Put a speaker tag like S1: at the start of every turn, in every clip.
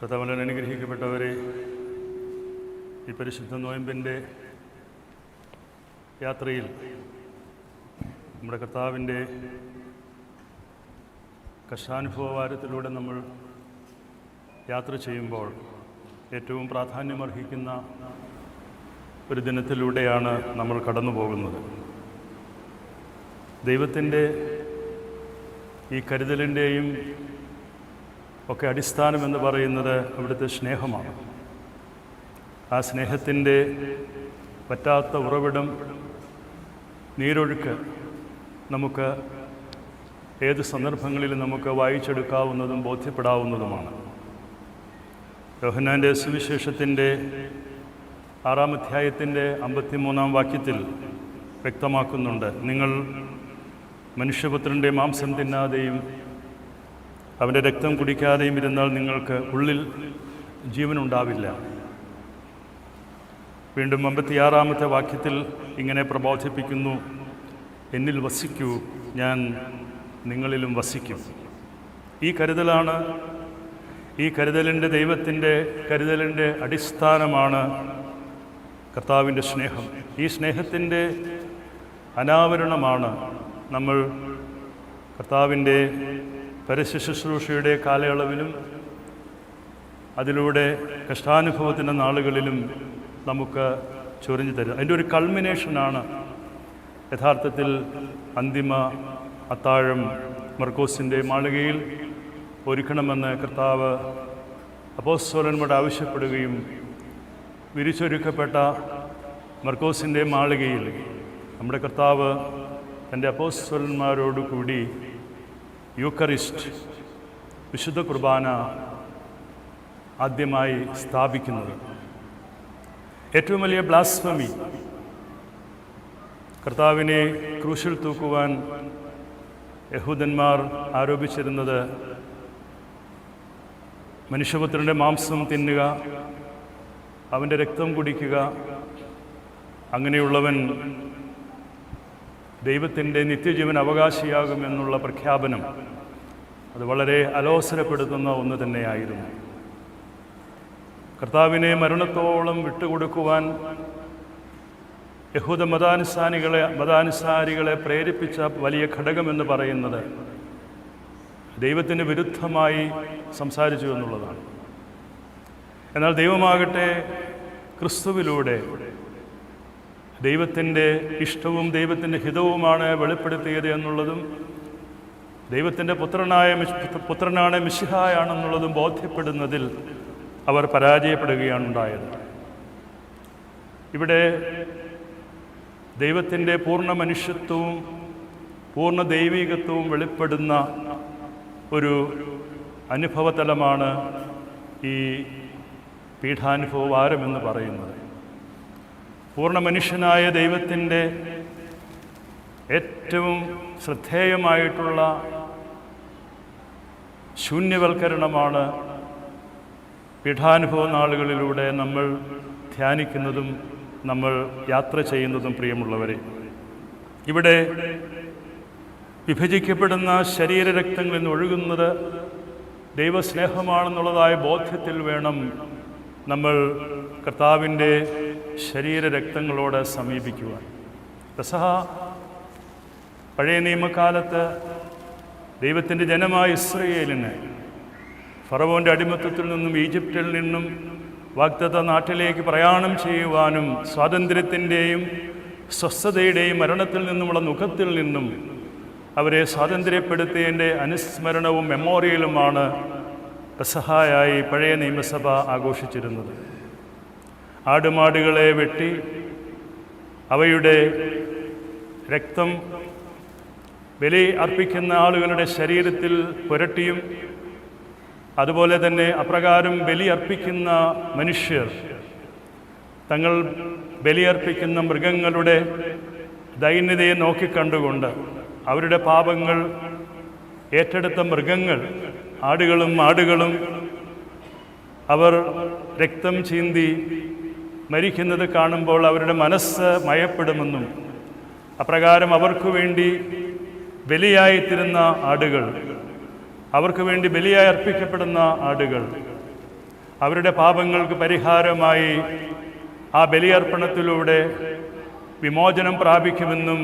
S1: കർത്താവിൽ അനുഗ്രഹിക്കപ്പെട്ടവരെ ഈ പരിശുദ്ധ നോയമ്പിന്റെ യാത്രയിൽ നമ്മുടെ കർത്താവിന്റെ കഷ്ടാനുഭവവാരത്തിലൂടെ നമ്മൾ യാത്ര ചെയ്യുമ്പോൾ ഏറ്റവും പ്രാധാന്യമർഹിക്കുന്ന ഒരു ദിനത്തിലൂടെയാണ് നമ്മൾ കടന്നു പോകുന്നത്. ദൈവത്തിന്റെ ഈ കരുതലിന്റെയും ഒക്കെ അടിസ്ഥാനമെന്ന് പറയുന്നത് അവിടുത്തെ സ്നേഹമാണ്. ആ സ്നേഹത്തിന്റെ പറ്റാത്ത ഉറവിടം നീരൊഴുക്ക് നമുക്ക് ഏത് സന്ദർഭങ്ങളിലും നമുക്ക് വായിച്ചെടുക്കാവുന്നതും ബോധ്യപ്പെടാവുന്നതുമാണ്. യോഹന്നാന്റെ സുവിശേഷത്തിന്റെ ആറാം അധ്യായത്തിന്റെ അമ്പത്തിമൂന്നാം വാക്യത്തിൽ വ്യക്തമാക്കുന്നുണ്ട് നിങ്ങൾ മനുഷ്യപുത്രന്റെ മാംസം തിന്നാതെയും അവന്റെ രക്തം കുടിക്കാതെയും ഇരുന്നാൽ നിങ്ങൾക്ക് ഉള്ളിൽ ജീവനുണ്ടാവില്ല. വീണ്ടും അമ്പത്തിയാറാമത്തെ വാക്യത്തിൽ ഇങ്ങനെ പ്രബോധിപ്പിക്കുന്നു എന്നിൽ വസിക്കൂ ഞാൻ നിങ്ങളിലും വസിക്കും. ഈ കരുതലാണ് ഈ കരുതലിന്റെ ദൈവത്തിന്റെ കരുതലിന്റെ അടിസ്ഥാനമാണ് കർത്താവിന്റെ സ്നേഹം. ഈ സ്നേഹത്തിന്റെ അനാവരണമാണ് നമ്മൾ കർത്താവിന്റെ പരസ്യ ശുശ്രൂഷയുടെ കാലയളവിലും അതിലൂടെ കഷ്ടാനുഭവത്തിന്റെ നാളുകളിലും നമുക്ക് ചൊറിഞ്ഞു തരും. അതിന്റെ ഒരു കൾമിനേഷനാണ് യഥാർത്ഥത്തിൽ അന്തിമ അത്താഴം മർക്കോസിന്റെ മാളികയിൽ ഒരുക്കണമെന്ന് കർത്താവ് അപ്പോസ്തോലന്മാരോട് ആവശ്യപ്പെടുകയും വിരിച്ചൊരുക്കപ്പെട്ട മർക്കോസിന്റെ മാളികയിൽ നമ്മുടെ കർത്താവ് തന്റെ അപ്പോസ്തോലന്മാരോട് കൂടി യൂക്കറിസ്റ്റ് വിശുദ്ധ കുർബാന ആദ്യമായി സ്ഥാപിക്കുന്നത്. ഏറ്റവും വലിയ ബ്ലാസ്ഫമി കർത്താവിനെ ക്രൂശിൽ തൂക്കുവാൻ യഹൂദന്മാർ ആരോപിച്ചിരുന്നത് മനുഷ്യപുത്രന്റെ മാംസം തിന്നുക അവന്റെ രക്തം കുടിക്കുക അങ്ങനെയുള്ളവൻ ദൈവത്തിന്റെ നിത്യജീവൻ അവകാശിയാകുമെന്നുള്ള പ്രഖ്യാപനം അത് വളരെ അലോസരപ്പെടുത്തുന്ന ഒന്ന് തന്നെയായിരുന്നു. കർത്താവിനെ മരണത്തോളം വിട്ടുകൊടുക്കുവാൻ യഹൂദ മതാനുസാരികളെ മതാനുസാരികളെ പ്രേരിപ്പിച്ച വലിയ ഘടകമെന്ന് പറയുന്നത് ദൈവത്തിന് വിരുദ്ധമായി സംസാരിച്ചു എന്നുള്ളതാണ്. എന്നാൽ ദൈവമാകട്ടെ ക്രിസ്തുവിലൂടെ ദൈവത്തിന്റെ ഇഷ്ടവും ദൈവത്തിന്റെ ഹിതവുമാണ് വെളിപ്പെടുത്തിയത് എന്നുള്ളതും ദൈവത്തിന്റെ പുത്രനായ പുത്രനാണ് മിശിഹായാണെന്നുള്ളതും ബോധ്യപ്പെടുന്നതിൽ അവർ പരാജയപ്പെടുകയാണ് ഉണ്ടായത് ഇവിടെ ദൈവത്തിന്റെ പൂർണ മനുഷ്യത്വവും പൂർണ ദൈവികത്വവും വെളിപ്പെടുന്ന ഒരു അനുഭവതലമാണ് ഈ പീഠാനുഭവവാരം എന്ന് പറയുന്നത്. പൂർണ മനുഷ്യനായ ദൈവത്തിന്റെ ഏറ്റവും ശ്രദ്ധേയമായിട്ടുള്ള ശൂന്യവൽക്കരണമാണ്. പീഠാനുഭവ നാളുകളിലൂടെ നമ്മൾ ധ്യാനിക്കുന്നതും നമ്മൾ യാത്ര ചെയ്യുന്നതും പ്രിയമുള്ളവരെ ഇവിടെ വിഭജിക്കപ്പെടുന്ന ശരീരരക്തങ്ങളിൽ നിന്ന് ഒഴുകുന്നത് ദൈവസ്നേഹമാണെന്നുള്ളതായ ബോധ്യത്തിൽ വേണം നമ്മൾ കർത്താവിന്റെ ശരീരരക്തങ്ങളോട് സമീപിക്കുവാൻ. പെസഹ പഴയ നിയമകാലത്ത് ദൈവത്തിന്റെ ജനമായ ഇസ്രയേലിന് ഫറവോന്റെ അടിമത്തത്തിൽ നിന്നും ഈജിപ്തിൽ നിന്നും വാഗ്ദത്ത നാട്ടിലേക്ക് പ്രയാണം ചെയ്യുവാനും സ്വാതന്ത്ര്യത്തിന്റെയും സ്വസ്ഥതയുടെയും മരണത്തിൽ നിന്നുമുള്ള മുഖത്തിൽ നിന്നും അവരെ സ്വാതന്ത്ര്യപ്പെടുത്തിയതിന്റെ അനുസ്മരണവും മെമ്മോറിയലുമാണ് പെസഹായായി പഴയ നിയമസഭ ആഘോഷിച്ചിരുന്നത്. ആടുമാടുകളെ വെട്ടി അവയുടെ രക്തം ബലി അർപ്പിക്കുന്ന ആളുകളുടെ ശരീരത്തിൽ പുരട്ടിയും അതുപോലെ തന്നെ അപ്രകാരം ബലി അർപ്പിക്കുന്ന മനുഷ്യർ തങ്ങൾ ബലിയർപ്പിക്കുന്ന മൃഗങ്ങളുടെ ദൈന്യതയെ നോക്കിക്കണ്ടുകൊണ്ട് അവരുടെ പാപങ്ങൾ ഏറ്റെടുത്ത മൃഗങ്ങൾ ആടുകളും ആടുകളും അവർ രക്തം ചീന്തി മരിക്കുന്നത് കാണുമ്പോൾ അവരുടെ മനസ്സ് മയപ്പെടുമെന്നും അപ്രകാരം അവർക്കു വേണ്ടി ബലിയായിത്തീരുന്ന ആടുകൾ. അവർക്ക് വേണ്ടി ബലിയായി അർപ്പിക്കപ്പെടുന്ന ആടുകൾ. അവരുടെ പാപങ്ങൾക്ക് പരിഹാരമായി ആ ബലിയർപ്പണത്തിലൂടെ വിമോചനം പ്രാപിക്കുമെന്നും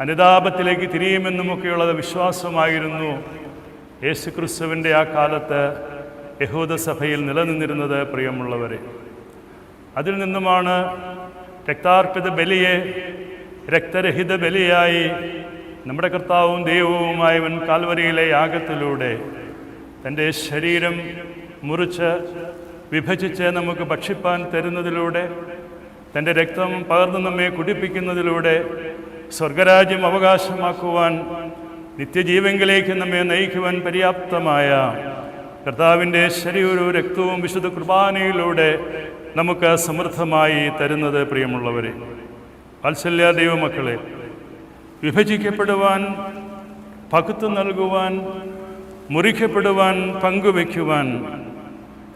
S1: അനുതാപത്തിലേക്ക് തിരിയുമെന്നുമൊക്കെയുള്ളത് വിശ്വാസമായിരുന്നു. യേശു ക്രിസ്തുവിന്റെ ആ കാലത്ത് യഹൂദസഭയിൽ നിലനിന്നിരുന്നത് പ്രിയമുള്ളവരെ. അതിൽ നിന്നുമാണ് രക്താർപ്പിത ബലിയെ രക്തരഹിത ബലിയായി നമ്മുടെ കർത്താവും ദൈവവുമായവൻ കാൽവരിയിലെ യാഗത്തിലൂടെ തന്റെ ശരീരം മുറിച്ച് വിഭജിച്ച് നമുക്ക് ഭക്ഷിപ്പാൻ തരുന്നതിലൂടെ തന്റെ രക്തം പകർന്നു നമ്മെ കുടിപ്പിക്കുന്നതിലൂടെ സ്വർഗരാജ്യം അവകാശമാക്കുവാൻ നിത്യജീവങ്കിലേക്ക് നമ്മെ നയിക്കുവാൻ പര്യാപ്തമായ കർത്താവിന്റെ ശരീരവും രക്തവും വിശുദ്ധ കുർബാനയിലൂടെ നമുക്ക് സമൃദ്ധമായി തരുന്നത് പ്രിയമുള്ളവരെ. വാത്സല്യ ദൈവമക്കളെ വിഭജിക്കപ്പെടുവാൻ പകുത്തു നൽകുവാൻ മുറിക്കപ്പെടുവാൻ പങ്കുവയ്ക്കുവാൻ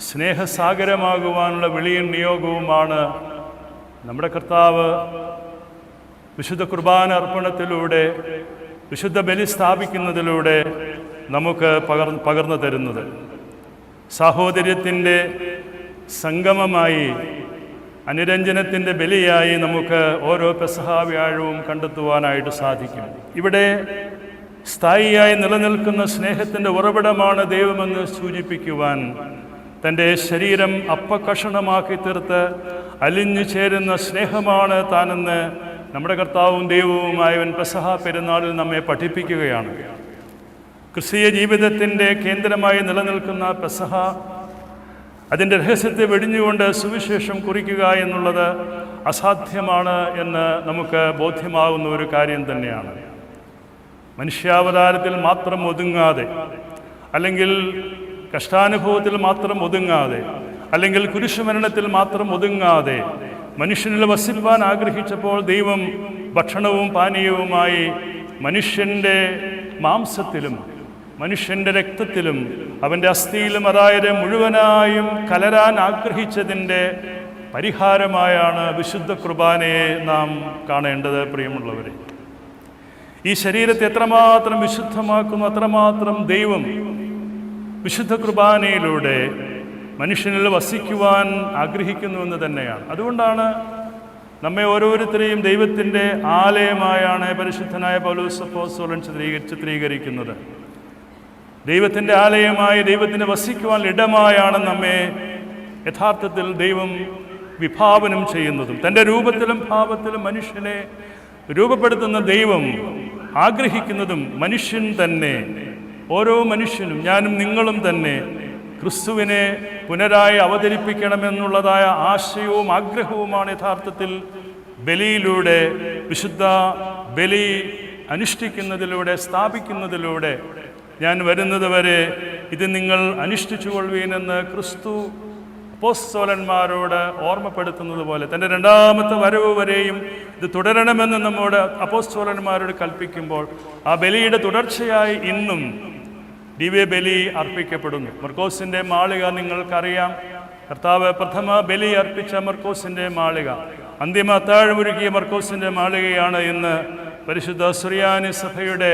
S1: സ്നേഹസാഗരമാകുവാനുള്ള വിളിയും നിയോഗവുമാണ് നമ്മുടെ കർത്താവ് വിശുദ്ധ കുർബാന അർപ്പണത്തിലൂടെ വിശുദ്ധ ബലി സ്ഥാപിക്കുന്നതിലൂടെ നമുക്ക് പകർ പകർന്നു തരുന്നത്. സാഹോദര്യത്തിന്റെ സംഗമമായി അനുരഞ്ജനത്തിന്റെ ബലിയായി നമുക്ക് ഓരോ പെസഹ വ്യാഴവും കണ്ടെത്തുവാനായിട്ട് സാധിക്കും. ഇവിടെ സ്ഥായിയായി നിലനിൽക്കുന്ന സ്നേഹത്തിന്റെ ഉറവിടമാണ് ദൈവമെന്ന് സൂചിപ്പിക്കുവാൻ തന്റെ ശരീരം അപ്പകഷണമാക്കി തീർത്ത് അലിഞ്ഞു ചേരുന്ന സ്നേഹമാണ് താനെന്ന് നമ്മുടെ കർത്താവും ദൈവവുമായവൻ പെസഹ പെരുന്നാളിൽ നമ്മെ പഠിപ്പിക്കുകയാണ്. ക്രിസ്തീയ ജീവിതത്തിന്റെ കേന്ദ്രമായി നിലനിൽക്കുന്ന പെസഹ അതിന്റെ രഹസ്യത്തെ വെടിഞ്ഞുകൊണ്ട് സുവിശേഷം കുറിക്കുക എന്നുള്ളത് അസാധ്യമാണ് എന്ന് നമുക്ക് ബോധ്യമാകുന്ന ഒരു കാര്യം തന്നെയാണ്. മനുഷ്യാവതാരത്തിൽ മാത്രം ഒതുങ്ങാതെ അല്ലെങ്കിൽ കഷ്ടാനുഭവത്തിൽ മാത്രം ഒതുങ്ങാതെ അല്ലെങ്കിൽ കുരിശുമരണത്തിൽ മാത്രം ഒതുങ്ങാതെ മനുഷ്യനിൽ വസിപ്പാൻ ആഗ്രഹിച്ചപ്പോൾ ദൈവം ഭക്ഷണവും പാനീയവുമായി മനുഷ്യന്റെ മാംസത്തിലും മനുഷ്യന്റെ രക്തത്തിലും അവന്റെ അസ്ഥിയിലും അതായത് മുഴുവനായും കലരാൻ ആഗ്രഹിച്ചതിന്റെ പരിഹാരമായാണ് വിശുദ്ധ കുർബാനയെ നാം കാണേണ്ടത് പ്രിയമുള്ളവരെ. ഈ ശരീരത്തെ എത്രമാത്രം വിശുദ്ധമാക്കുന്നു അത്രമാത്രം ദൈവം വിശുദ്ധ കുർബാനയിലൂടെ മനുഷ്യനിൽ വസിക്കുവാൻ ആഗ്രഹിക്കുന്നുവെന്ന് തന്നെയാണ്. അതുകൊണ്ടാണ് നമ്മെ ഓരോരുത്തരെയും ദൈവത്തിന്റെ ആലയമായാണ് പരിശുദ്ധനായ പൗലോസപ്പോസോലൻ ചിത്രീകരിച്ച് ചിത്രീകരിക്കുന്നത്. ദൈവത്തിന്റെ ആലയമായി ദൈവത്തിന് വസിക്കുവാൻ ഇടമായാണ് നമ്മെ യഥാർത്ഥത്തിൽ ദൈവം വിഭാവനം ചെയ്യുന്നതും. തന്റെ രൂപത്തിലും ഭാവത്തിലും മനുഷ്യനെ രൂപപ്പെടുത്തുന്ന ദൈവം ആഗ്രഹിക്കുന്നതും മനുഷ്യൻ തന്നെ. ഓരോ മനുഷ്യനും ഞാനും നിങ്ങളും തന്നെ ക്രിസ്തുവിനെ പുനരായി അവതരിപ്പിക്കണമെന്നുള്ളതായ ആശയവും ആഗ്രഹവുമാണ് യഥാർത്ഥത്തിൽ ബലിയിലൂടെ വിശുദ്ധ ബലി അനുഷ്ഠിക്കുന്നതിലൂടെ സ്ഥാപിക്കുന്നതിലൂടെ ഞാൻ വരുന്നത് വരെ ഇത് നിങ്ങൾ അനുഷ്ഠിച്ചുകൊള്ളുവീനെന്ന് ക്രിസ്തു അപ്പോസ്തോലന്മാരോട് ഓർമ്മപ്പെടുത്തുന്നത് പോലെ തന്റെ രണ്ടാമത്തെ വരവ് വരെയും ഇത് തുടരണമെന്ന് നമ്മോട് അപ്പോസ്തോലന്മാരോട് കൽപ്പിക്കുമ്പോൾ ആ ബലിയുടെ തുടർച്ചയായി ഇന്നും ദിവ്യ ബലി അർപ്പിക്കപ്പെടുന്നു. മർക്കോസിന്റെ മാളിക നിങ്ങൾക്കറിയാം. കർത്താവ് പ്രഥമ ബലി അർപ്പിച്ച മർക്കോസിന്റെ മാളിക. അന്തിമ അത്താഴമൊരുക്കിയ മർക്കോസിന്റെ മാളികയാണ് ഇന്ന് പരിശുദ്ധ സുറിയാനി സഭയുടെ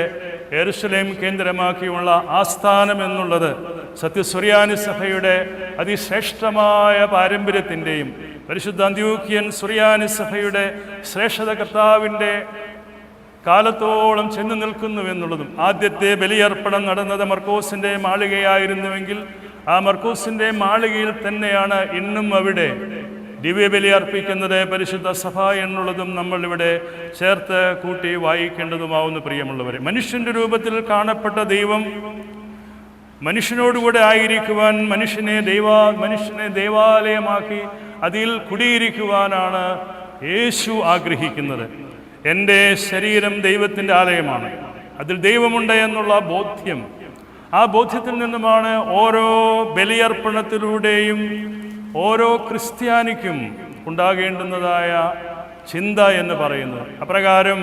S1: എറുസലേം കേന്ദ്രമാക്കിയുള്ള ആസ്ഥാനം എന്നുള്ളത് സത്യസുറിയാനി സഭയുടെ അതിശ്രേഷ്ഠമായ പാരമ്പര്യത്തിന്റെയും പരിശുദ്ധ അന്ത്യൂക്കിയൻ സുറിയാനി സഭയുടെ ശ്രേഷ്ഠത കർത്താവിന്റെ കാലത്തോളം ചെന്നു നിൽക്കുന്നു എന്നുള്ളതും ആദ്യത്തെ ബലിയർപ്പണം നടന്നത് മർക്കോസിന്റെ മാളികയായിരുന്നുവെങ്കിൽ ആ മർക്കോസിന്റെ മാളികയിൽ തന്നെയാണ് ഇന്നും അവിടെ ദിവ്യബലി അർപ്പിക്കുന്നത് പരിശുദ്ധ സഭ എന്നുള്ളതും നമ്മളിവിടെ ചേർത്ത് കൂട്ടി വായിക്കേണ്ടതുമാവുന്ന പ്രിയമുള്ളവരെ. മനുഷ്യന്റെ രൂപത്തിൽ കാണപ്പെട്ട ദൈവം മനുഷ്യനോടുകൂടെ ആയിരിക്കുവാൻ മനുഷ്യനെ ദൈവാ മനുഷ്യനെ ദേവാലയമാക്കി അതിൽ കുടിയിരിക്കുവാനാണ് യേശു ആഗ്രഹിക്കുന്നത്. എന്റെ ശരീരം ദൈവത്തിന്റെ ആലയമാണ്. അതിൽ ദൈവമുണ്ട് എന്നുള്ള ബോധ്യം. ആ ബോധ്യത്തിൽ നിന്നുമാണ് ഓരോ ബലിയർപ്പണത്തിലൂടെയും ഓരോ ക്രിസ്ത്യാനിക്കും ഉണ്ടാകേണ്ടുന്നതായ ചിന്ത എന്ന് പറയുന്നത്. അപ്രകാരം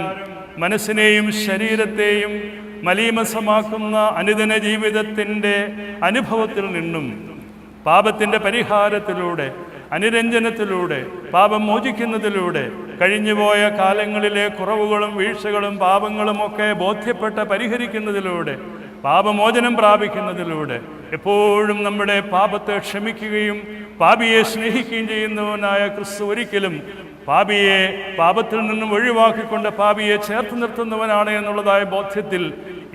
S1: മനസ്സിനെയും ശരീരത്തെയും മലീമസമാക്കുന്ന അനുദിന ജീവിതത്തിന്റെ അനുഭവത്തിൽ നിന്നും പാപത്തിന്റെ പരിഹാരത്തിലൂടെ അനുരഞ്ജനത്തിലൂടെ പാപം മോചിക്കുന്നതിലൂടെ കഴിഞ്ഞുപോയ കാലങ്ങളിലെ കുറവുകളും വീഴ്ചകളും പാപങ്ങളും ഒക്കെ ബോധ്യപ്പെട്ട് പരിഹരിക്കുന്നതിലൂടെ പാപമോചനം പ്രാപിക്കുന്നതിലൂടെ എപ്പോഴും നമ്മുടെ പാപത്തെ ക്ഷമിക്കുകയും പാപിയെ സ്നേഹിക്കുകയും ചെയ്യുന്നവനായ ക്രിസ്തു ഒരിക്കലും പാപിയെ പാപത്തിൽ നിന്നും ഒഴിവാക്കിക്കൊണ്ട് പാപിയെ ചേർത്ത് നിർത്തുന്നവനാണ് എന്നുള്ളതായ ബോധ്യത്തിൽ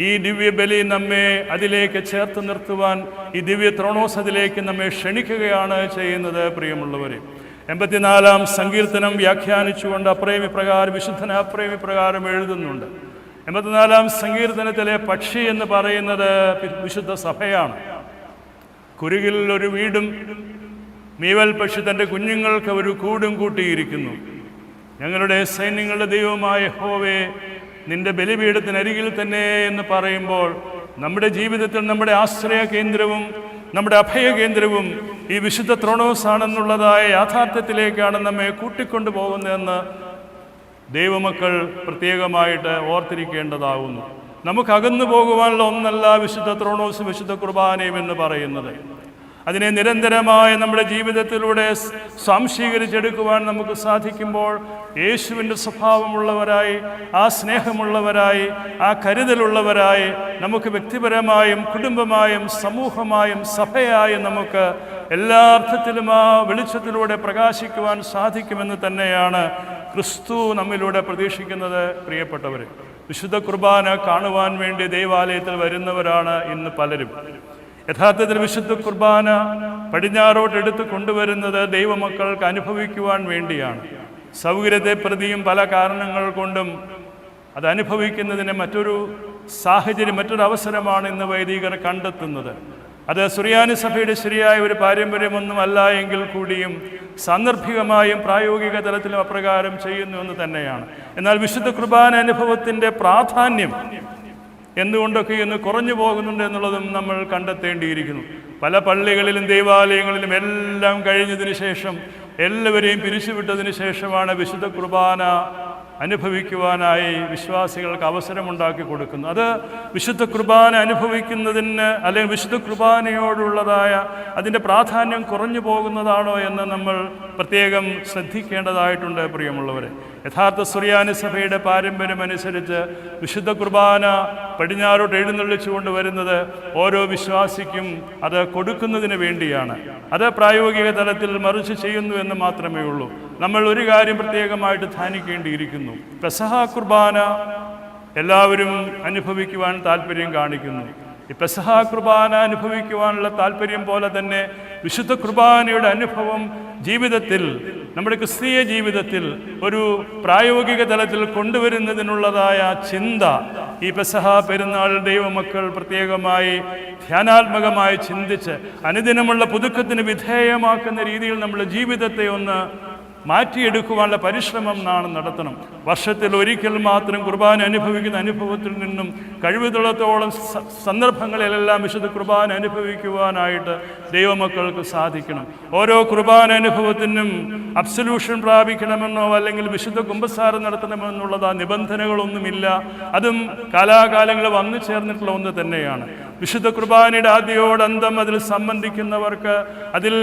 S1: ഈ ദിവ്യ ബലി നമ്മെ അതിലേക്ക് ചേർത്ത് നിർത്തുവാൻ ഈ ദിവ്യ ത്രോണോസ് അതിലേക്ക് നമ്മെ ക്ഷണിക്കുകയാണ് ചെയ്യുന്നത് പ്രിയമുള്ളവരെ. എൺപത്തിനാലാം സങ്കീർത്തനം വ്യാഖ്യാനിച്ചുകൊണ്ട് അപ്രേമി പ്രകാരം വിശുദ്ധന അപ്രേമി പ്രകാരം എഴുതുന്നുണ്ട്. എൺപത്തിനാലാം സങ്കീർത്തനത്തിലെ പക്ഷി എന്ന് പറയുന്നത് വിശുദ്ധ സഭയാണ്. കുരുകിൽ ഒരു വീടും മീവൽ പക്ഷി തന്റെ കുഞ്ഞുങ്ങൾക്ക് ഒരു കൂടും കൂട്ടിയിരിക്കുന്നു. ഞങ്ങളുടെ സൈന്യങ്ങളുടെ ദൈവമായ ഹോവേ നിന്റെ ബലിപീഠത്തിനരികിൽ തന്നെ എന്ന് പറയുമ്പോൾ നമ്മുടെ ജീവിതത്തിൽ നമ്മുടെ ആശ്രയ കേന്ദ്രവും നമ്മുടെ അഭയ കേന്ദ്രവും ഈ വിശുദ്ധ ത്രോണോസ് ആണെന്നുള്ളതായ യാഥാർത്ഥ്യത്തിലേക്കാണ് നമ്മെ കൂട്ടിക്കൊണ്ടു പോകുന്നതെന്ന് ദൈവമക്കൾ പ്രത്യേകമായിട്ട് ഓർത്തിരിക്കേണ്ടതാകുന്നു നമുക്ക് അകന്നു പോകുവാനുള്ള ഒന്നല്ല വിശുദ്ധ ത്രോണോസ് വിശുദ്ധ കുർബാനയും എന്ന് പറയുന്നത്. അതിനെ നിരന്തരമായ നമ്മുടെ ജീവിതത്തിലൂടെ സ്വാംശീകരിച്ചെടുക്കുവാൻ നമുക്ക് സാധിക്കുമ്പോൾ യേശുവിന്റെ സ്വഭാവമുള്ളവരായി ആ സ്നേഹമുള്ളവരായി ആ കരുതലുള്ളവരായി നമുക്ക് വ്യക്തിപരമായും കുടുംബമായും സമൂഹമായും സഭയായും നമുക്ക് എല്ലാ അർത്ഥത്തിലും ആ വെളിച്ചത്തിലൂടെ പ്രകാശിക്കുവാൻ സാധിക്കുമെന്ന് തന്നെയാണ് ക്രിസ്തു നമ്മിലൂടെ പ്രതീക്ഷിക്കുന്നത്. പ്രിയപ്പെട്ടവർ വിശുദ്ധ കുർബാന കാണുവാൻ വേണ്ടി ദൈവാലയത്തിൽ വരുന്നവരാണ് ഇന്ന് പലരും. യഥാർത്ഥത്തിൽ വിശുദ്ധ കുർബാന പടിഞ്ഞാറോട്ട് എടുത്ത് കൊണ്ടുവരുന്നത് ദൈവമക്കൾക്ക് അനുഭവിക്കുവാൻ വേണ്ടിയാണ്. സൗകര്യത്തെ പ്രതിയും പല കാരണങ്ങൾ കൊണ്ടും അത് അനുഭവിക്കുന്നതിന് മറ്റൊരു സാഹചര്യം മറ്റൊരു അവസരമാണ് ഇന്ന് വൈദികർ കണ്ടെത്തുന്നത്. അത് സുറിയാനി സഭയുടെ ശരിയായ ഒരു പാരമ്പര്യമൊന്നും അല്ല എങ്കിൽ കൂടിയും സാന്ദർഭികമായും പ്രായോഗിക തലത്തിലും അപ്രകാരം ചെയ്യുന്നു എന്ന് തന്നെയാണ്. എന്നാൽ വിശുദ്ധ കുർബാന അനുഭവത്തിന്റെ പ്രാധാന്യം എന്തുകൊണ്ടൊക്കെ ഇന്ന് കുറഞ്ഞു പോകുന്നുണ്ട് എന്നുള്ളതും നമ്മൾ കണ്ടെത്തേണ്ടിയിരിക്കുന്നു. പല പള്ളികളിലും ദേവാലയങ്ങളിലും എല്ലാം കഴിഞ്ഞതിന് ശേഷം എല്ലാവരെയും പിരിച്ചുവിട്ടതിന് ശേഷമാണ് വിശുദ്ധ കുർബാന അനുഭവിക്കുവാനായി വിശ്വാസികൾക്ക് അവസരമുണ്ടാക്കി കൊടുക്കുന്നു. അത് വിശുദ്ധ കുർബാന അനുഭവിക്കുന്നതിന് അല്ലെങ്കിൽ വിശുദ്ധ കുർബാനയോടുള്ളതായ അതിന്റെ പ്രാധാന്യം കുറഞ്ഞു പോകുന്നതാണോ എന്ന് നമ്മൾ പ്രത്യേകം ശ്രദ്ധിക്കേണ്ടതായിട്ടുണ്ട് പ്രിയമുള്ളവരെ. യഥാർത്ഥ സുറിയാനി സഭയുടെ പാരമ്പര്യമനുസരിച്ച് വിശുദ്ധ കുർബാന പടിഞ്ഞാറോട്ട് എഴുന്നള്ളിച്ചു കൊണ്ടുവരുന്നത് ഓരോ വിശ്വാസിക്കും അത് കൊടുക്കുന്നതിന് വേണ്ടിയാണ്. അത് പ്രായോഗിക തലത്തിൽ മറിച്ച് ചെയ്യുന്നു എന്ന് മാത്രമേ ഉള്ളൂ. നമ്മൾ ഒരു കാര്യം പ്രത്യേകമായിട്ട് ധ്യാനിക്കേണ്ടിയിരിക്കുന്നു. പെസഹ കുർബാന എല്ലാവരും അനുഭവിക്കുവാൻ താല്പര്യം കാണിക്കുന്നു. ഈ പെസഹ കുർബാന അനുഭവിക്കുവാനുള്ള താല്പര്യം പോലെ തന്നെ വിശുദ്ധ കുർബാനയുടെ അനുഭവം ജീവിതത്തിൽ നമ്മുടെ ക്രിസ്തീയ ജീവിതത്തിൽ ഒരു പ്രായോഗിക തലത്തിൽ കൊണ്ടുവരുന്നതിനുള്ളതായ ചിന്ത ഈ പെസഹ പെരുന്നാൾ ദൈവമക്കൾ പ്രത്യേകമായി ധ്യാനാത്മകമായി ചിന്തിച്ച് അനുദിനമുള്ള പുതുക്കത്തിന് വിധേയമാക്കുന്ന രീതിയിൽ നമ്മുടെ ജീവിതത്തെ ഒന്ന് മാറ്റിയെടുക്കുവാനുള്ള പരിശ്രമം നാളെ നടത്തണം. വർഷത്തിൽ ഒരിക്കൽ മാത്രം കുർബാന അനുഭവിക്കുന്ന അനുഭവത്തിൽ നിന്നും കഴിവുതുള്ളത്തോളം സന്ദർഭങ്ങളിലെല്ലാം വിശുദ്ധ കുർബാന അനുഭവിക്കുവാനായിട്ട് ദൈവമക്കൾക്ക് സാധിക്കണം. ഓരോ കുർബാന അനുഭവത്തിനും അബ്സല്യൂഷൻ പ്രാപിക്കണമെന്നോ അല്ലെങ്കിൽ വിശുദ്ധ കുംഭസാരം നടത്തണമെന്നുള്ളത് ആ നിബന്ധനകളൊന്നുമില്ല. അതും കാലാകാലങ്ങളിൽ വന്നു ചേർന്നിട്ടുള്ള ഒന്ന് തന്നെയാണ്. വിശുദ്ധ കുർബാനയുടെ ആദ്യോടന്തം അതിൽ സംബന്ധിക്കുന്നവർക്ക് അതിൽ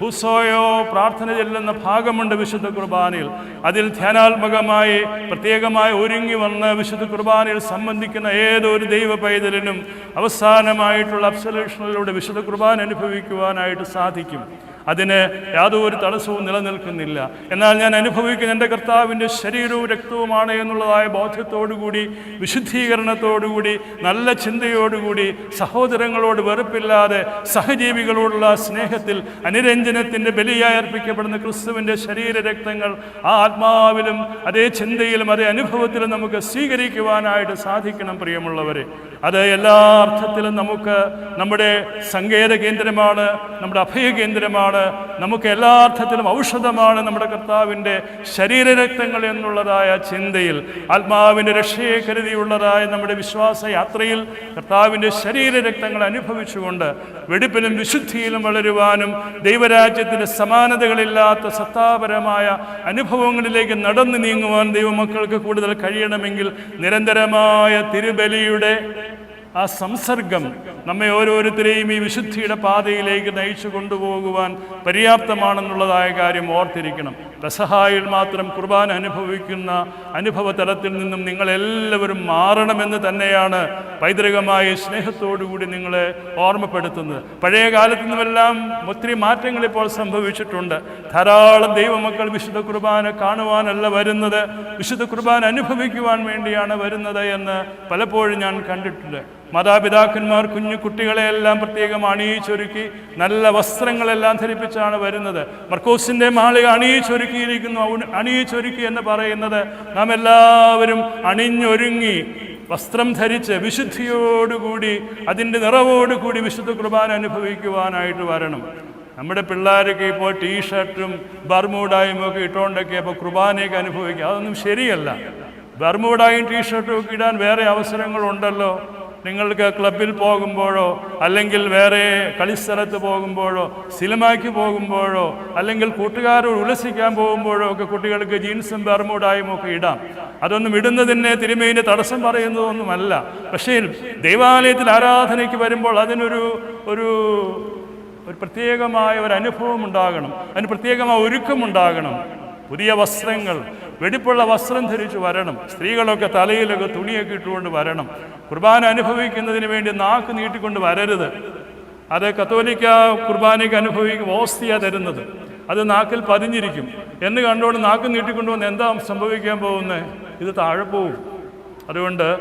S1: ഹുസോയോ പ്രാർത്ഥന ചെല്ലുന്ന ഭാഗമുണ്ട് വിശുദ്ധ കുർബാനയിൽ. അതിൽ ധ്യാനാത്മകമായി പ്രത്യേകമായി ഒരുങ്ങി വന്ന് വിശുദ്ധ കുർബാനയിൽ സംബന്ധിക്കുന്ന ഏതൊരു ദൈവ പൈതലിനും അവസാനമായിട്ടുള്ള അബ്സലേഷനിലൂടെ വിശുദ്ധ കുർബാന അനുഭവിക്കുവാനായിട്ട് സാധിക്കും. അതിന് യാതൊരു തടസ്സവും നിലനിൽക്കുന്നില്ല. എന്നാൽ ഞാൻ അനുഭവിക്കുന്ന എന്റെ കർത്താവിന്റെ ശരീരവും രക്തവുമാണ് എന്നുള്ളതായ ബോധ്യത്തോടുകൂടി വിശുദ്ധീകരണത്തോടുകൂടി നല്ല ചിന്തയോടുകൂടി സഹോദരങ്ങളോട് വെറുപ്പില്ലാതെ സഹജീവികളോടുള്ള സ്നേഹത്തിൽ അനുരഞ്ജനത്തിന്റെ ബലിയായി അർപ്പിക്കപ്പെടുന്ന ക്രിസ്തുവിന്റെ ശരീര രക്തങ്ങൾ ആ ആത്മാവിലും അതേ ചിന്തയിലും അതേ അനുഭവത്തിലും നമുക്ക് സ്വീകരിക്കുവാനായിട്ട് സാധിക്കണം പ്രിയമുള്ളവരെ. അത് എല്ലാ അർത്ഥത്തിലും നമുക്ക് നമ്മുടെ സങ്കേത കേന്ദ്രമാണ് നമ്മുടെ അഭയ കേന്ദ്രമാണ് നമുക്ക് എല്ലാ അർത്ഥത്തിലും ഔഷധമാണ് നമ്മുടെ കർത്താവിന്റെ ശരീരരക്തങ്ങൾ എന്നുള്ളതായ ചിന്തയിൽ. ആത്മാവിന്റെ രക്ഷയെ കരുതിയുള്ളതായ നമ്മുടെ വിശ്വാസ യാത്രയിൽ കർത്താവിന്റെ ശരീരരക്തങ്ങൾ അനുഭവിച്ചുകൊണ്ട് വെടിപ്പിലും വിശുദ്ധിയിലും വളരുവാനും ദൈവരാജ്യത്തിന്റെ സമാനതകളില്ലാത്ത സത്താപരമായ അനുഭവങ്ങളിലേക്ക് നടന്നു നീങ്ങുവാൻ ദൈവമക്കൾക്ക് കൂടുതൽ കഴിയണമെങ്കിൽ നിരന്തരമായ തിരുബലിയുടെ ആ സംസർഗം നമ്മെ ഓരോരുത്തരെയും ഈ വിശുദ്ധിയുടെ പാതയിലേക്ക് നയിച്ചു കൊണ്ടുപോകുവാൻ പര്യാപ്തമാണെന്നുള്ളതായ കാര്യം ഓർത്തിരിക്കണം. പെസഹായിൽ മാത്രം കുർബാന അനുഭവിക്കുന്ന അനുഭവ തലത്തിൽ നിന്നും നിങ്ങളെല്ലാവരും മാറണമെന്ന് തന്നെയാണ് പൈതൃകമായ സ്നേഹത്തോടുകൂടി നിങ്ങളെ ഓർമ്മപ്പെടുത്തുന്നത്. പഴയ കാലത്തു നിന്നുമെല്ലാം ഒത്തിരി മാറ്റങ്ങൾ ഇപ്പോൾ സംഭവിച്ചിട്ടുണ്ട്. ധാരാളം ദൈവമക്കൾ വിശുദ്ധ കുർബാന കാണുവാനല്ല വരുന്നത്. വിശുദ്ധ കുർബാന അനുഭവിക്കുവാൻ വേണ്ടിയാണ് വരുന്നത് എന്ന് പലപ്പോഴും ഞാൻ കണ്ടിട്ടുണ്ട്. മാതാപിതാക്കന്മാർ കുഞ്ഞു കുട്ടികളെയെല്ലാം പ്രത്യേകം അണിയിച്ചൊരുക്കി നല്ല വസ്ത്രങ്ങളെല്ലാം ധരിപ്പിച്ചാണ് വരുന്നത്. മർക്കോസിന്റെ മാളിക അണിയിച്ചൊരുക്കിയിരിക്കുന്നു ഔ- അണിയിച്ചൊരുക്കി എന്ന് പറയുന്നത് നാം എല്ലാവരും അണിഞ്ഞൊരുങ്ങി വസ്ത്രം ധരിച്ച് വിശുദ്ധിയോടുകൂടി അതിന്റെ നിറവോടുകൂടി വിശുദ്ധ കുർബാന അനുഭവിക്കുവാനായിട്ട് വരണം. നമ്മുടെ പിള്ളേരൊക്കെ ഇപ്പോൾ ടീഷർട്ടും ബർമൂഡായും ഒക്കെ ഇട്ടുകൊണ്ടൊക്കെ അപ്പോൾ കുർബാനയൊക്കെ അനുഭവിക്കുക. അതൊന്നും ശരിയല്ല. ബർമൂഡായും ടീഷർട്ടും ഒക്കെ ഇടാൻ വേറെ അവസരങ്ങളുണ്ടല്ലോ. നിങ്ങൾക്ക് ക്ലബിൽ പോകുമ്പോഴോ അല്ലെങ്കിൽ വേറെ കളിസ്ഥലത്ത് പോകുമ്പോഴോ സിനിമയ്ക്ക് പോകുമ്പോഴോ അല്ലെങ്കിൽ കൂട്ടുകാരോട് ഉല്ലസിക്കാൻ പോകുമ്പോഴോ ഒക്കെ കുട്ടികൾക്ക് ജീൻസും ബർമൂഡായും ഒക്കെ ഇടാം. അതൊന്നും ഇടുന്നതിനെ തിരുമേന് തടസ്സം പറയുന്നതൊന്നുമല്ല. പക്ഷേ ദൈവാലയത്തിൽ ആരാധനയ്ക്ക് വരുമ്പോൾ അതിനൊരു ഒരു ഒരു പ്രത്യേകമായ ഒരു അനുഭവം ഉണ്ടാകണം. അതിന് പ്രത്യേകമായ ഒരുക്കമുണ്ടാകണം. പുതിയ വസ്ത്രങ്ങൾ വെടിപ്പുള്ള വസ്ത്രം ധരിച്ചു വരണം. സ്ത്രീകളൊക്കെ തലയിലൊക്കെ തുണിയൊക്കെ ഇട്ടുകൊണ്ട് വരണം. കുർബാന അനുഭവിക്കുന്നതിന് വേണ്ടി നാക്ക് നീട്ടിക്കൊണ്ട് വരരുത്. അത് കത്തോലിക്ക കുർബാനയ്ക്ക് അനുഭവിക്കും ഓസ്തിയ തരുന്നത്. അത് നാക്കിൽ പതിഞ്ഞിരിക്കും. എന്ന് കണ്ടുകൊണ്ട് നാക്ക് നീട്ടിക്കൊണ്ടുവന്ന് എന്താ സംഭവിക്കാൻ പോകുന്നത് ഇത് താഴെ പോകും അതുകൊണ്ട്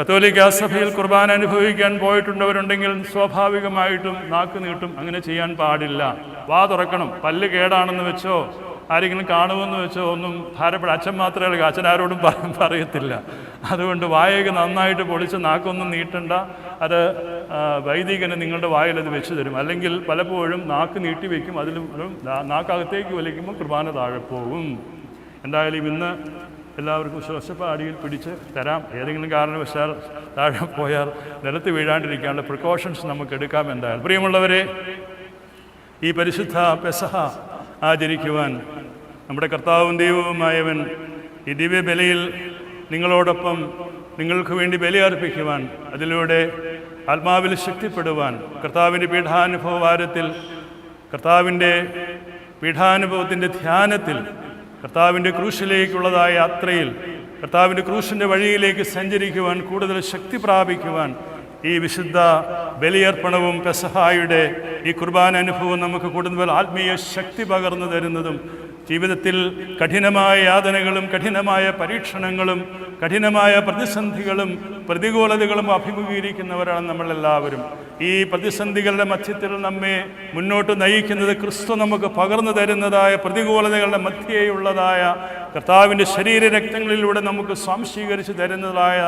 S1: കത്തോലിക്ക സഭയിൽ കുർബാന അനുഭവിക്കാൻ പോയിട്ടുണ്ടവരുണ്ടെങ്കിൽ സ്വാഭാവികമായിട്ടും നാക്ക് നീട്ടും. അങ്ങനെ ചെയ്യാൻ പാടില്ല. വാ തുറക്കണം. പല്ല് കേടാണെന്ന് വെച്ചോ? ആരെങ്കിലും കാണുമെന്ന് വെച്ചോ ഒന്നും ഭാരപ്പെട അച്ഛൻ മാത്രമേ ഉള്ളൂ. അച്ഛൻ ആരോടും പറ- പറയത്തില്ല. അതുകൊണ്ട് വായയൊക്കെ നന്നായിട്ട് പൊളിച്ച് നാക്കൊന്നും നീട്ടണ്ട. അത് വൈദികന് നിങ്ങളുടെ വായിൽ അത് വെച്ച് തരും. അല്ലെങ്കിൽ പലപ്പോഴും നാക്ക് നീട്ടി വയ്ക്കും അതിലും നാ- നാക്കകത്തേക്ക് വലിക്കുമ്പോൾ കുർബാന താഴെ പോകും. എന്തായാലും ഇന്ന് എല്ലാവർക്കും ശ്വസപ്പാടിയിൽ പിടിച്ച് തരാം. ഏതെങ്കിലും കാരണവശാൽ താഴെ പോയാൽ നിലത്ത് വീഴാണ്ടിരിക്കാനുള്ള പ്രിക്കോഷൻസ് നമുക്ക് എടുക്കാം എന്തായാലും. പ്രിയമുള്ളവരെ ഈ പരിശുദ്ധ പെസഹ ആചരിക്കുവാൻ. നമ്മുടെ കർത്താവും ദൈവവുമായവൻ ഈ ദിവ്യബലിയിൽ നിങ്ങളോടൊപ്പം നിങ്ങൾക്ക് വേണ്ടി ബലി അർപ്പിക്കുവാൻ അതിലൂടെ ആത്മാവിൽ ശക്തിപ്പെടുവാൻ കർത്താവിന്റെ പീഠാനുഭവ വാരത്തിൽ കർത്താവിന്റെ പീഠാനുഭവത്തിന്റെ ധ്യാനത്തിൽ കർത്താവിന്റെ ക്രൂശിലേക്കുള്ളതായ യാത്രയിൽ കർത്താവിന്റെ ക്രൂശിന്റെ വഴിയിലേക്ക് സഞ്ചരിക്കുവാൻ കൂടുതൽ ശക്തി പ്രാപിക്കുവാൻ ഈ വിശുദ്ധ ബലിയർപ്പണവും പെസഹായുടെ ഈ കുർബാന അനുഭവം നമുക്ക് കൂടുതൽ ആത്മീയ ശക്തി പകർന്നു തരുന്നതും ജീവിതത്തിൽ കഠിനമായ യാതനകളും കഠിനമായ പരീക്ഷണങ്ങളും കഠിനമായ പ്രതിസന്ധികളും പ്രതികൂലതകളും അഭിമുഖീകരിക്കുന്നവരാണ് നമ്മളെല്ലാവരും. ഈ പ്രതിസന്ധികളുടെ മധ്യത്തിൽ നമ്മെ മുന്നോട്ട് നയിക്കുന്നത് ക്രിസ്തു നമുക്ക് പകർന്നു തരുന്നതായ പ്രതികൂലതകളുടെ മധ്യേയുള്ളതായ കർത്താവിന്റെ ശരീരരക്തങ്ങളിലൂടെ നമുക്ക് സ്വാംശീകരിച്ച് തരുന്നതായ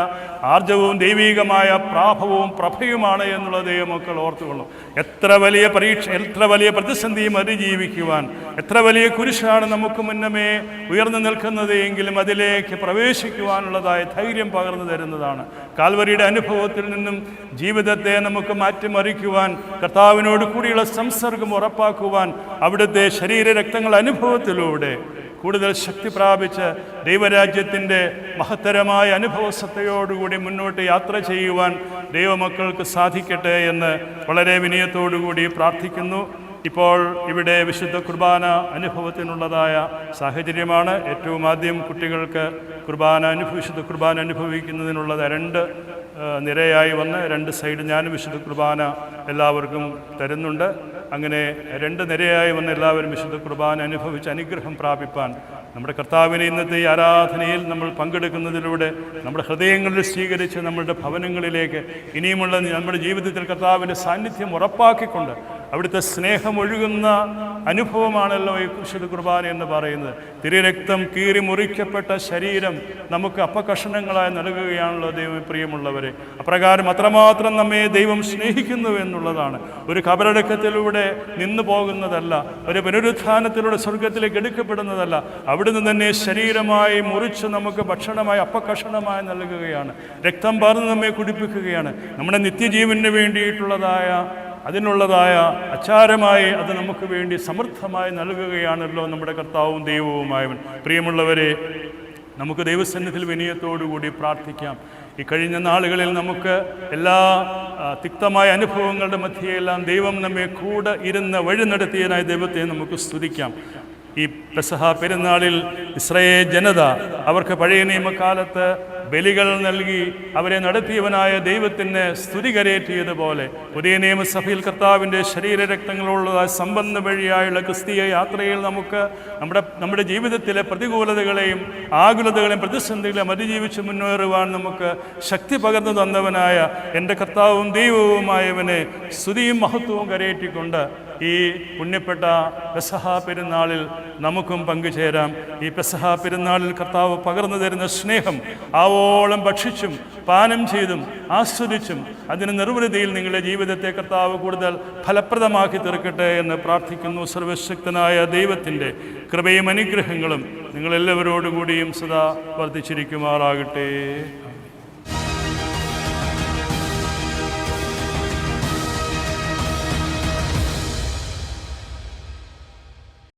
S1: ആർജവും ദൈവീകമായ പ്രാഭവും പ്രഭയുമാണ് എന്നുള്ള ദൈവമക്കൾ ഓർത്തുകൊള്ളും എത്ര വലിയ പരീക്ഷ എത്ര വലിയ പ്രതിസന്ധിയും അതിജീവിക്കുവാൻ എത്ര വലിയ കുരിശാണ് നമുക്ക് മുന്നമേ ഉയർന്നു നിൽക്കുന്നത് എങ്കിലും അതിലേക്ക് പ്രവേശിക്കുവാനുള്ളതായ ധൈര്യം പകർന്നു തരുന്നതാണ്. കാൽവരിയുടെ അനുഭവത്തിൽ നിന്നും ജീവിതത്തെ നമുക്ക് മാറ്റിമറിക്കുവാൻ കർത്താവിനോട് കൂടിയുള്ള സംസർഗം ഉറപ്പാക്കുവാൻ അവിടുത്തെ ശരീരരക്തങ്ങൾ അനുഭവത്തിലൂടെ കൂടുതൽ ശക്തി പ്രാപിച്ച് ദൈവരാജ്യത്തിന്റെ മഹത്തരമായ അനുഭവസത്തയോടുകൂടി മുന്നോട്ട് യാത്ര ചെയ്യുവാൻ ദൈവമക്കൾക്ക് സാധിക്കട്ടെ എന്ന് വളരെ വിനയത്തോടുകൂടി പ്രാർത്ഥിക്കുന്നു. ഇപ്പോൾ ഇവിടെ വിശുദ്ധ കുർബാന അനുഭവത്തിനുള്ളതായ സാഹചര്യമാണ്. ഏറ്റവും ആദ്യം കുട്ടികൾക്ക് കുർബാന അനുഭവ വിശുദ്ധ കുർബാന അനുഭവിക്കുന്നതിനുള്ളത് രണ്ട് നിരയായി വന്ന് രണ്ട് സൈഡ് ഞാനും വിശുദ്ധ കുർബാന എല്ലാവർക്കും തരുന്നുണ്ട്. അങ്ങനെ രണ്ട് നിരയായി വന്ന് എല്ലാവരും വിശുദ്ധ കുർബാന അനുഭവിച്ച് അനുഗ്രഹം പ്രാപിപ്പാൻ നമ്മുടെ കർത്താവിനെ ഇന്നത്തെ ഈ ആരാധനയിൽ നമ്മൾ പങ്കെടുക്കുന്നതിലൂടെ നമ്മുടെ ഹൃദയങ്ങളിൽ സ്വീകരിച്ച് നമ്മുടെ ഭവനങ്ങളിലേക്ക് ഇനിയുമുള്ള നമ്മുടെ ജീവിതത്തിൽ കർത്താവിന്റെ സാന്നിധ്യം ഉറപ്പാക്കിക്കൊണ്ട് അവിടുത്തെ സ്നേഹമൊഴുകുന്ന അനുഭവമാണല്ലോ ഈ വിശുദ്ധ കുർബാന എന്ന് പറയുന്നത്. തിരുരക്തം കീറി മുറിക്കപ്പെട്ട ശരീരം നമുക്ക് അപ്പകഷണങ്ങളായി നൽകുകയാണല്ലോ ദൈവം പ്രിയമുള്ളവരെ. അപ്രകാരം അത്രമാത്രം നമ്മെ ദൈവം സ്നേഹിക്കുന്നു എന്നുള്ളതാണ്. ഒരു കബറടക്കത്തിലൂടെ നിന്നു പോകുന്നതല്ല ഒരു പുനരുത്ഥാനത്തിലൂടെ സ്വർഗത്തിലേക്ക് എടുക്കപ്പെടുന്നതല്ല. അവിടുന്ന് തന്നെ ശരീരമായി മുറിച്ച് നമുക്ക് ഭക്ഷണമായി അപ്പകഷണമായി നൽകുകയാണ്. രക്തം പാർന്ന് നമ്മെ കുടിപ്പിക്കുകയാണ്. നമ്മുടെ നിത്യജീവന് വേണ്ടിയിട്ടുള്ളതായ അതിനുള്ളതായ അച്ചാരമായി അത് നമുക്ക് വേണ്ടി സമൃദ്ധമായി നൽകുകയാണല്ലോ നമ്മുടെ കർത്താവും ദൈവവുമായവൻ. പ്രിയമുള്ളവരെ നമുക്ക് ദൈവസന്നിധിയിൽ വിനയത്തോടുകൂടി പ്രാർത്ഥിക്കാം. ഈ കഴിഞ്ഞ നാളുകളിൽ നമുക്ക് എല്ലാ തിക്തമായ അനുഭവങ്ങളുടെ മധ്യയെല്ലാം ദൈവം നമ്മെ കൂടെ ഇരുന്ന് വഴി നടത്തിയതിനായി ദൈവത്തെ നമുക്ക് സ്തുതിക്കാം. ഈ പെസഹ പെരുന്നാളിൽ ഇസ്രയേൽ ജനത അവർക്ക് പഴയ നിയമകാലത്ത് ബലികൾ നൽകി അവരെ നടത്തിയവനായ ദൈവത്തിന് സ്തുതി കരയേറ്റിയതുപോലെ പുതിയ നിയമസഭയിൽ കർത്താവിന്റെ ശരീരരക്തങ്ങളുള്ള സമ്പന്ന വഴിയായുള്ള ക്രിസ്തീയ യാത്രയിൽ നമുക്ക് നമ്മുടെ നമ്മുടെ ജീവിതത്തിലെ പ്രതികൂലതകളെയും ആകുലതകളെയും പ്രതിസന്ധികളെയും അതിജീവിച്ച് മുന്നേറുവാൻ നമുക്ക് ശക്തി പകർന്നു തന്നവനായ എന്റെ കർത്താവും ദൈവവുമായവനെ സ്തുതിയും മഹത്വവും കരയേറ്റിക്കൊണ്ട് ഈ പുണ്യപ്പെട്ട പെസഹ പെരുന്നാളിൽ നമുക്കും പങ്കുചേരാം. ഈ പെസഹ പെരുന്നാളിൽ കർത്താവ് പകർന്നു തരുന്ന സ്നേഹം ആവോളം ഭക്ഷിച്ചും പാനം ചെയ്തും ആസ്വദിച്ചും അതിന് നിർവൃതിയിൽ നിങ്ങളുടെ ജീവിതത്തെ കർത്താവ് കൂടുതൽ ഫലപ്രദമാക്കി തീർക്കട്ടെ എന്ന് പ്രാർത്ഥിക്കുന്നു സർവശക്തനായ ദൈവത്തിന്റെ കൃപയും അനുഗ്രഹങ്ങളും നിങ്ങളെല്ലാവരോടുകൂടിയും സദാ വർദ്ധിച്ചിരിക്കുമാറാകട്ടെ.